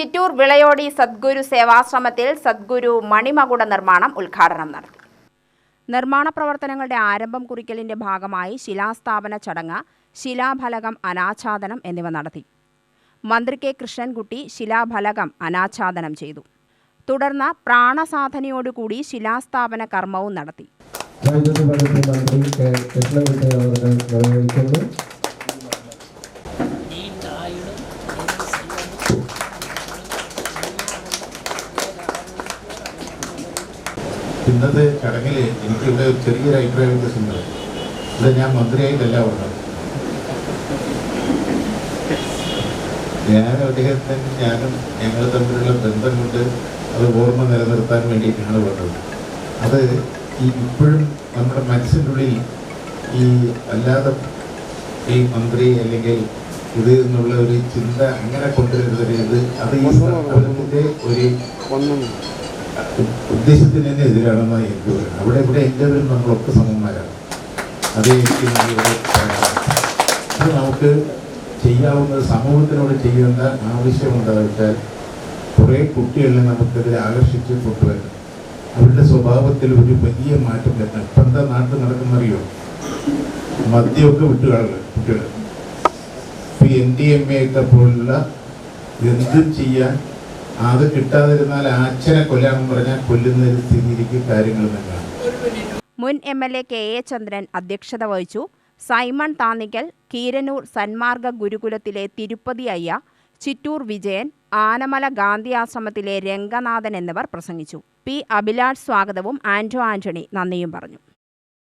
ചിറ്റൂർ വിളയോടി സദ്ഗുരു സേവാശ്രമത്തിൽ സദ്ഗുരു മണിമകുട നിർമ്മാണം ഉദ്ഘാടനം നടത്തി. നിർമ്മാണ പ്രവർത്തനങ്ങളുടെ ആരംഭം കുറിക്കലിന്റെ ഭാഗമായി ശിലാസ്ഥാപന ചടങ്ങ് ശിലാഫലകം അനാച്ഛാദനം എന്നിവ നടത്തി. മന്ത്രി കെ കൃഷ്ണൻകുട്ടി ശിലാഫലകം അനാച്ഛാദനം ചെയ്തു. തുടർന്ന് പ്രാണസാധനയോടുകൂടി ശിലാസ്ഥാപന കർമ്മവും നടത്തി. വൈദ്യുതി വകുപ്പ് മന്ത്രി കെ കൃഷ്ണൻകുട്ടി അവർ നിർവഹിക്കുന്നു. ഇന്നത്തെ ചടങ്ങിൽ എനിക്കിവിടെ ഒരു ചെറിയൊരു അഭിപ്രായ വ്യത്യാസമുണ്ട് ഇത് ഞാൻ മന്ത്രിയായിട്ടല്ല ഉള്ളത് ഞാൻ അദ്ദേഹത്തിന് ഞാനും ഞങ്ങൾ തമ്മിലുള്ള ബന്ധം കൊണ്ട് അത് ഓർമ്മ നിലനിർത്താൻ വേണ്ടിയിട്ടാണ് വന്നത് അത് ഈ ഇപ്പോഴും നമ്മുടെ മനസ്സിന്റെ ഉള്ളിൽ ഈ അല്ലാതെ ഈ മന്ത്രി അല്ലെങ്കിൽ ഇത് എന്നുള്ള ഒരു ചിന്ത അങ്ങനെ കൊണ്ടുവരുന്നത് ഇത് അത് ഈ സ്ഥാപനത്തിന്റെ ഒരു ഉദ്ദേശത്തിന് തന്നെ എതിരാണെന്നാണ് എനിക്ക് പറയുന്നത് അവിടെ ഇവിടെ എല്ലാവരും നമ്മളൊക്കെ സമന്മാരാണ് അത് എനിക്ക് നമുക്ക് ചെയ്യാവുന്നത് സമൂഹത്തിനോട് ചെയ്യേണ്ട ആവശ്യം കുറെ കുട്ടികളെ നമുക്കതിൽ ആകർഷിച്ച് കൊണ്ടുവരണം അവരുടെ സ്വഭാവത്തിൽ ഒരു വലിയ മാറ്റം വരണം ഇപ്പം എന്താ നാട്ടിൽ നടക്കുന്നറിയോ? മദ്യമൊക്കെ വിട്ടുകൾ കുട്ടികൾ ഇപ്പൊ എൻ ഡി എം എ ഒക്കെ പോലുള്ള എന്തും ചെയ്യാൻ അത് കിട്ടാതിരുന്നാൽ അച്ഛനെ കൊല്ലാമെന്ന് പറഞ്ഞാൽ കൊല്ലുന്ന ഒരു സ്ഥിതിയിലേക്ക് കാര്യങ്ങൾ മുൻ M L A K A Chandran അധ്യക്ഷത വഹിച്ചു. സൈമൺ താന്നിക്കൽ കീരനൂർ സന്മാർഗ ഗുരുകുലത്തിലെ തിരുപ്പതി അയ്യ ചിറ്റൂർ വിജയൻ ആനമല ഗാന്ധി ആശ്രമത്തിലെ രംഗനാഥൻ എന്നിവർ പ്രസംഗിച്ചു. പി അഭിലാഷ് സ്വാഗതവും ആന്റോ ആന്റണി നന്ദിയും പറഞ്ഞു.